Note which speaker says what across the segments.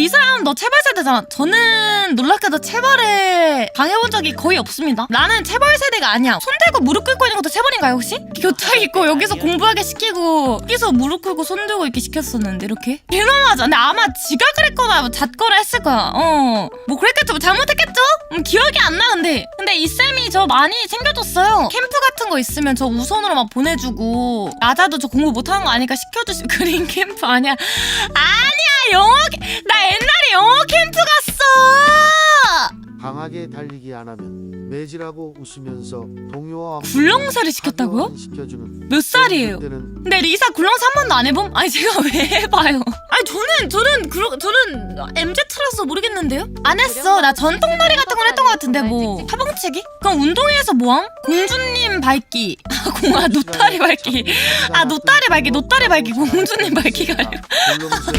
Speaker 1: 리사랑 너 체벌 세대잖아. 저는 놀랍게도 체벌에 당해본 적이 거의 없습니다. 나는 체벌 세대가 아니야. 손 대고 무릎 꿇고 있는 것도 체벌인가요 혹시? 교탁 입고 여기서 공부하게 시키고 여기서 무릎 꿇고 손 들고 이렇게 시켰었는데 이렇게? 개너무하죠. 근데 아마 지가 그랬거나 뭐 잣거나 했을 거야. 어. 뭐 그랬겠죠. 뭐 잘못했겠죠? 음, 기억이 안 나는데. 근데 이 쌤이 저 많이 챙겨줬어요. 캠프 같은 거 있으면 저 우선으로 막 보내주고 낮아도 저 공부 못하는 거 아니까 시켜주시 그린 캠프 아니야. 아니
Speaker 2: 강하게 달리기 안 하면 매지라고 웃으면서 동요와
Speaker 1: 굴렁쇠를 시켰다고요?
Speaker 2: 시켜주는
Speaker 1: 몇 살이에요?
Speaker 2: 그때는
Speaker 1: 근데 리사 굴렁쇠 한 번도 안 해봄? 아니 제가 왜 해봐요? 아니 저는 저는 그러, 저는 MZ라서 모르겠는데요? 안 했어. 나 전통놀이 같은 건 했던 것 같은데 뭐 타봉치기? 그럼 운동회에서 뭐함? 공주님 밟기. 아 공아 노다리 밟기. 아 노다리 밟기 노다리 밟기 공주님 밟기가 아니라
Speaker 2: 굴렁쇠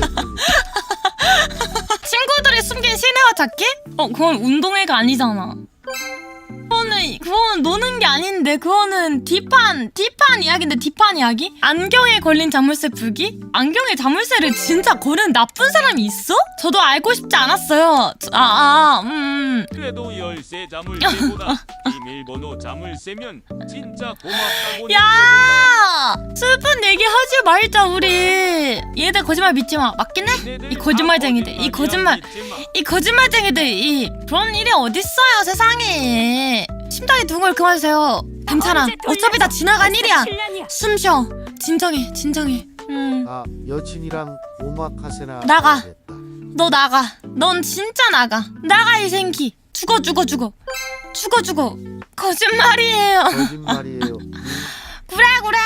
Speaker 1: 찾기? 어 그건 운동회가 아니잖아. 그거는 그거는 노는 게 아닌데 그거는 D판 D판 이야기인데 D판 이야기? 안경에 걸린 자물쇠 풀기? 안경에 자물쇠를 진짜 거는 나쁜 사람이 있어? 저도 알고 싶지 않았어요. 아아 음.
Speaker 3: 그래도 열쇠 자물쇠보다 비밀번호 자물쇠면 진짜 고맙다고
Speaker 1: 야 슬픈 얘기 하지 말자 우리. 얘들 거짓말 믿지 마. 맞긴 해? 이 거짓말쟁이들, 이 거짓말. 이 거짓말쟁이들 이 그런 일이 어딨어요 세상에 심장이 두근걸 그만하세요 괜찮아 어차피 다 지나간 일이야 숨 쉬어 진정해 진정해 음.
Speaker 2: 아 여친이랑 오마카세나
Speaker 1: 나가.
Speaker 2: 가야겠다.
Speaker 1: 너 나가 넌 진짜 나가 나가 이 생기 죽어 죽어 죽어 죽어 죽어 거짓말이에요
Speaker 2: 거짓말이에요.
Speaker 1: 그래 그래